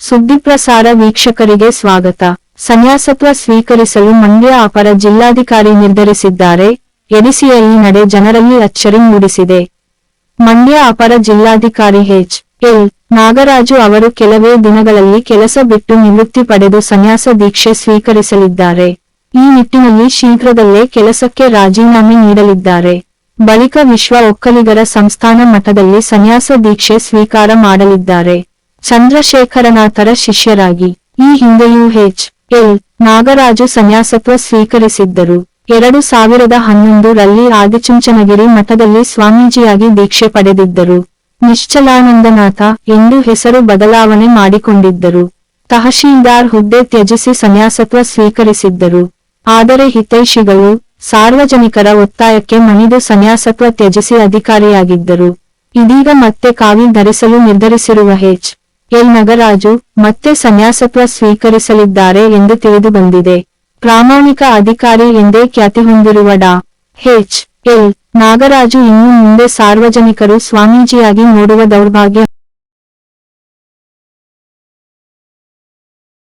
ಸುದ್ದಿಪ್ರಸಾರ ವೀಕ್ಷಕರಿಗೆ ಸ್ವಾಗತ. ಸನ್ಯಾಸತ್ವ ಸ್ವೀಕರಿಸಲು ಮಂಡ್ಯ ಅಪರ ಜಿಲ್ಲಾಧಿಕಾರಿ ನಿರ್ಧರಿಸಿದ್ದಾರೆ. ಎಡಿಸಿಯ ನಡೆ ಜನರಲ್ಲಿ ಅಚ್ಚರಿ ಮೂಡಿಸಿದೆ. ಮಂಡ್ಯ ಅಪರ ಜಿಲ್ಲಾಧಿಕಾರಿ ಹೆಚ್ ಎಲ್. ನಾಗರಾಜು ಅವರು ಕೆಲವೇ ದಿನಗಳಲ್ಲಿ ಕೆಲಸ ಬಿಟ್ಟು ನಿವೃತ್ತಿ ಪಡೆದು ಸನ್ಯಾಸ ದೀಕ್ಷೆ ಸ್ವೀಕರಿಸಲಿದ್ದಾರೆ. ಈ ನಿಟ್ಟಿನಲ್ಲಿ ಶೀಘ್ರದಲ್ಲೇ ಕೆಲಸಕ್ಕೆ ರಾಜೀನಾಮೆ ನೀಡಲಿದ್ದಾರೆ. ಬಳಿಕ ವಿಶ್ವ ಒಕ್ಕಲಿಗರ ಸಂಸ್ಥಾನ ಮಠದಲ್ಲಿ ಸನ್ಯಾಸ ದೀಕ್ಷೆ ಸ್ವೀಕಾರ ಮಾಡಲಿದ್ದಾರೆ. ಚಂದ್ರಶೇಖರನಾಥರ ಶಿಷ್ಯರಾಗಿ. ಈ ಹಿಂದೆಯೂ ಹೆಚ್ ಎಲ್. ನಾಗರಾಜು ಸನ್ಯಾಸತ್ವ ಸ್ವೀಕರಿಸಿದ್ದರು. ಎರಡು ಸಾವಿರದ ಹನ್ನೊಂದರಲ್ಲಿ ಆದಿಚುಂಚನಗಿರಿ ಮಠದಲ್ಲಿ ಸ್ವಾಮೀಜಿಯಾಗಿ ದೀಕ್ಷೆ ಪಡೆದಿದ್ದರು. ನಿಶ್ಚಲಾನಂದನಾಥ ಎಂದು ಹೆಸರು ಬದಲಾವಣೆ ಮಾಡಿಕೊಂಡಿದ್ದರು. ತಹಶೀಲ್ದಾರ್ ಹುದ್ದೆ ತ್ಯಜಿಸಿ ಸನ್ಯಾಸತ್ವ ಸ್ವೀಕರಿಸಿದ್ದರು. ಆದರೆ ಹಿತೈಷಿಗಳು ಸಾರ್ವಜನಿಕರ ಒತ್ತಾಯಕ್ಕೆ ಮಣಿದು ಸನ್ಯಾಸತ್ವ ತ್ಯಜಿಸಿ ಅಧಿಕಾರಿಯಾಗಿದ್ದರು. ಇದೀಗ ಮತ್ತೆ ಕಾವಿ ಧರಿಸಲು ನಿರ್ಧರಿಸಿರುವ ಎಚ್. ಎಲ್ ನಗರಾಜು, ಮತ್ತೆ ಸನ್ಯಾಸತ್ವ ಸ್ವೀಕರಿಸಲಿದ್ದಾರೆ ಎಂದು ತಿಳಿದು ಬಂದಿದೆ ಪ್ರಾಮಾಣಿಕ ಅಧಿಕಾರಿ ಎಂದೇ ಖ್ಯಾತಿ ಹೊಂದಿರುವ ಡಾ. ಎಚ್. ಎಲ್. ನಾಗರಾಜು ಇನ್ನು ಮುಂದೆ ಸಾರ್ವಜನಿಕರು ಸ್ವಾಮೀಜಿಯಾಗಿ ನೋಡುವ ದೌರ್ಭಾಗ್ಯ